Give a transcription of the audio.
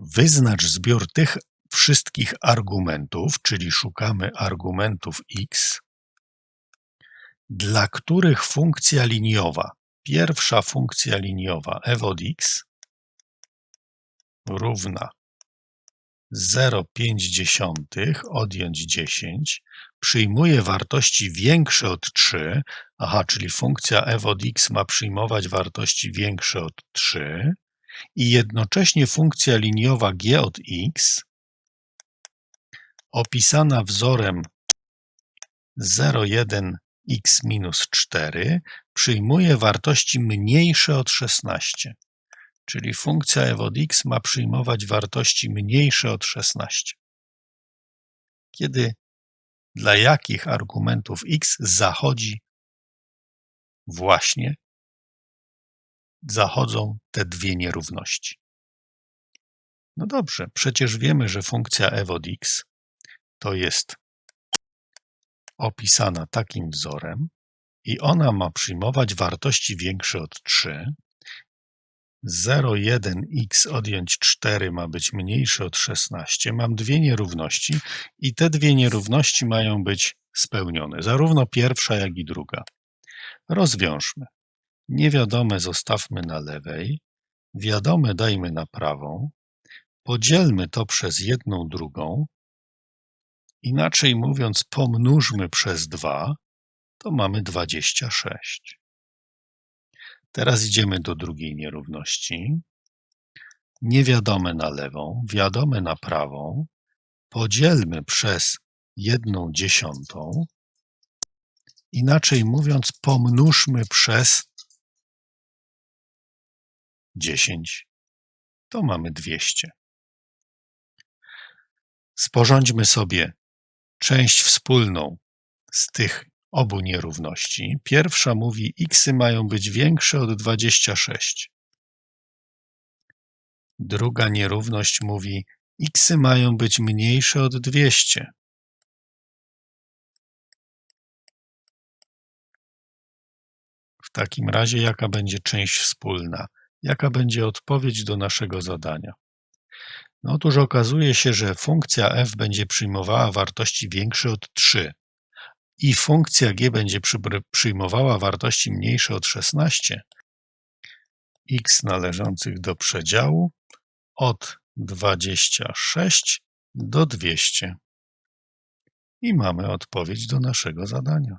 Wyznacz zbiór tych wszystkich argumentów, czyli szukamy argumentów x, dla których funkcja liniowa, pierwsza funkcja liniowa f od x równa 0,5 odjąć 10 przyjmuje wartości większe od 3, aha, czyli funkcja f od x ma przyjmować wartości większe od 3 i jednocześnie funkcja liniowa g od x opisana wzorem 0,1x minus 4 przyjmuje wartości mniejsze od 16, czyli funkcja f od x ma przyjmować wartości mniejsze od 16. Kiedy dla jakich argumentów x zachodzi właśnie zachodzą te dwie nierówności. No dobrze, przecież wiemy, że funkcja f x to jest opisana takim wzorem i ona ma przyjmować wartości większe od 3. 0,1x odjąć 4 ma być mniejsze od 16. Mam dwie nierówności i te dwie nierówności mają być spełnione, zarówno pierwsza, jak i druga. Rozwiążmy. Niewiadome zostawmy na lewej, wiadome dajmy na prawą, podzielmy to przez jedną drugą, inaczej mówiąc pomnóżmy przez 2, to mamy 26. Teraz idziemy do drugiej nierówności. Niewiadome na lewą, wiadome na prawą, podzielmy przez jedną dziesiątą, inaczej mówiąc pomnóżmy przez 10, to mamy 200. Sporządźmy sobie część wspólną z tych obu nierówności. Pierwsza mówi, x mają być większe od 26. Druga nierówność mówi, x mają być mniejsze od 200. W takim razie jaka będzie część wspólna? Jaka będzie odpowiedź do naszego zadania? No otóż okazuje się, że funkcja f będzie przyjmowała wartości większe od 3 i funkcja g będzie przy- przyjmowała wartości mniejsze od 16, x należących do przedziału od 26 do 200. I mamy odpowiedź do naszego zadania.